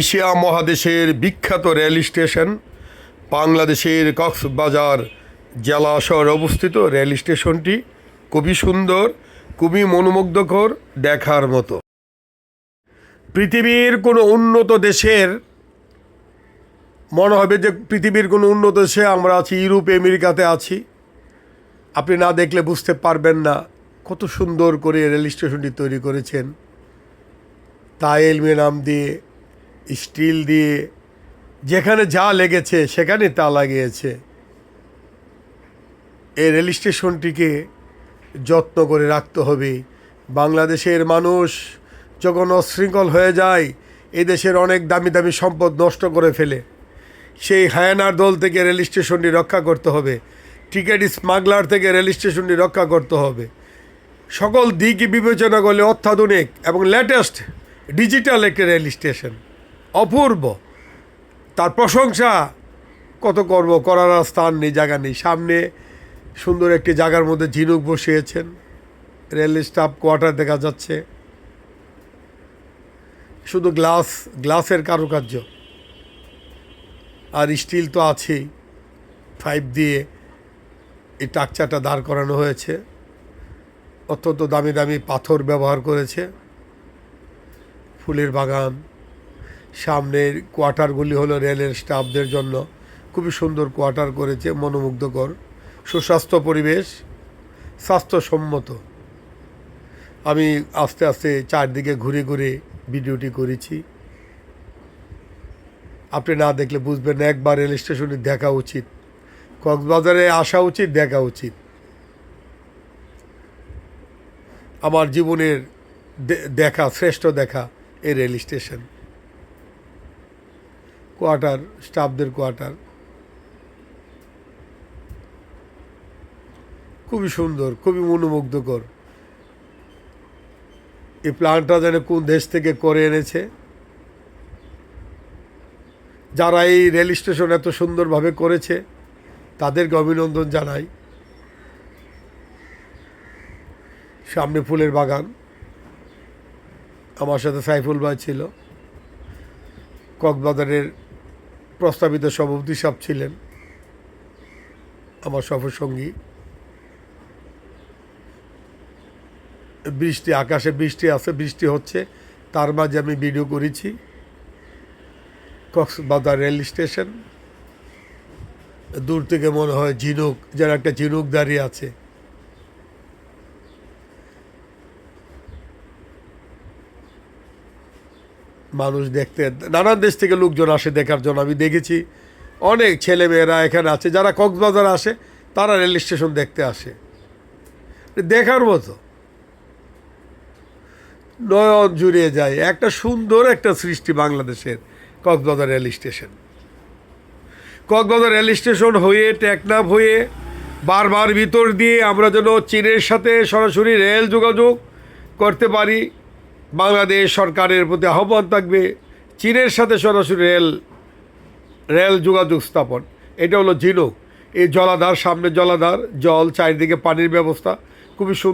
Asia মহাদেশের বিখ্যাত rail station, বাংলাদেশের কক্সবাজার জেলা শহরে অবস্থিত রেল স্টেশনটি খুবই সুন্দর, খুবই মনোমুগ্ধকর দেখার মতো। পৃথিবীর কোনো উন্নত দেশের, মনে হবে যে পৃথিবীর কোনো উন্নত দেশে আমরা আছি, ইউরোপ, আমেরিকাতে আছি। আপনি না দেখলে বুঝতে পারবেন না কত সুন্দর করে রেল স্টেশনটি তৈরি করেছেন। তাইল নাম দিয়ে স্টিল দিয়ে যেখানে যা লেগেছে সেখানে তা লাগিয়েছে। এই রেল স্টেশনটিকে যত্ন করে রাখতে হবে। বাংলাদেশের মানুষ যখন অশৃঙ্খল হয়ে যায় এই দেশের অনেক দামি দামি সম্পদ নষ্ট করে ফেলে। সেই হায়ানার দল থেকে রেল স্টেশনটি রক্ষা করতে হবে। টিকিট স্মাগলার থেকে রেল স্টেশনটি রক্ষা করতে হবে। সকল দিকই বিবেচনা করলে অত্যাধুনিক এবং লেটেস্ট ডিজিটাল একটি রেল স্টেশন। অপূর্ব। তার প্রশংসা, কত করব করার স্থান নেই, জায়গা নেই। সামনে সুন্দর একটি জায়গার মধ্যে ঝিনুক বসিয়েছেন। রেল স্টাফ কোয়ার্টার দেখা যাচ্ছে। শুধু গ্লাস, গ্লাসের কারুকার্য। আর স্টিল তো আছেই। পাইপ দিয়ে এই টাকচাটা দাঁড় করানো হয়েছে। অত্যন্ত দামি দামি পাথর ব্যবহার করেছে। ফুলের বাগান। সামনের কোয়ার্টারগুলি হলো রেলের স্টাফদের জন্য। খুবই সুন্দর কোয়ার্টার করেছে, মনোমুগ্ধকর। সুস্বাস্থ্য পরিবেশ স্বাস্থ্যসম্মত। আমি আস্তে আস্তে চারদিকে ঘুরে ঘুরে ভিডিওটি করেছি। আপনি না দেখলে বুঝবেন একবার রেল স্টেশনে দেখা উচিত। কক্সবাজারে আসা উচিত, দেখা উচিত। আমার জীবনের দেখা, শ্রেষ্ঠ দেখা এই রেল স্টেশন। কোয়ার্টার, স্টাফদের কোয়ার্টার। খুবই সুন্দর, খুবই মনোমুগ্ধকর। এই প্ল্যানটা যেন কোন দেশ থেকে করে এনেছে। যারা এই রেল স্টেশন এত সুন্দরভাবে করেছে, তাদেরকে অভিনন্দন জানাই। সামনে ফুলের বাগান। আমার সাথে সাইফুল ভাই ছিল। কক্সবাজারের প্রস্তাবিত সভাপতি সাহেব ছিলেন, আমার সফর সঙ্গী বৃষ্টি, আকাশে বৃষ্টি আছে, বৃষ্টি হচ্ছে, তার মাঝে আমি ভিডিও করেছি। কক্সবাজার রেল স্টেশন, দূর থেকে মনে হয় ঝিনুক, যেন একটা ঝিনুক দাঁড়িয়ে আছে। মানুষ দেখতে, নানান দেশ থেকে লোকজন আসে দেখার জন্য। আমি দেখেছি অনেক ছেলে মেয়েরা এখানে আছে, যারা কক্সবাজার আসে, তারা রেল স্টেশন দেখতে আসে। দেখার মতো। নয়ন জুড়িয়ে যায়, একটা সুন্দর একটা সৃষ্টি বাংলাদেশের Cox's Bazar rail station. Cox's Bazar rail station হয়ে, টেকনাফ হয়ে, বারবার ভিতর দিয়ে আমরা যেন চীনের সাথে সরাসরি রেল যোগাযোগ করতে পারি। বাংলাদেশ সরকারের প্রতি আহ্বান থাকবে চীনের সাথে সরাসরি রেল রেল যোগাযোগ স্থাপন। এটা হলো ঝিনুক। এই জলাধার, সামনে জলাধার, জল, চারিদিকে পানির ব্যবস্থা। খুবই সুন্দর।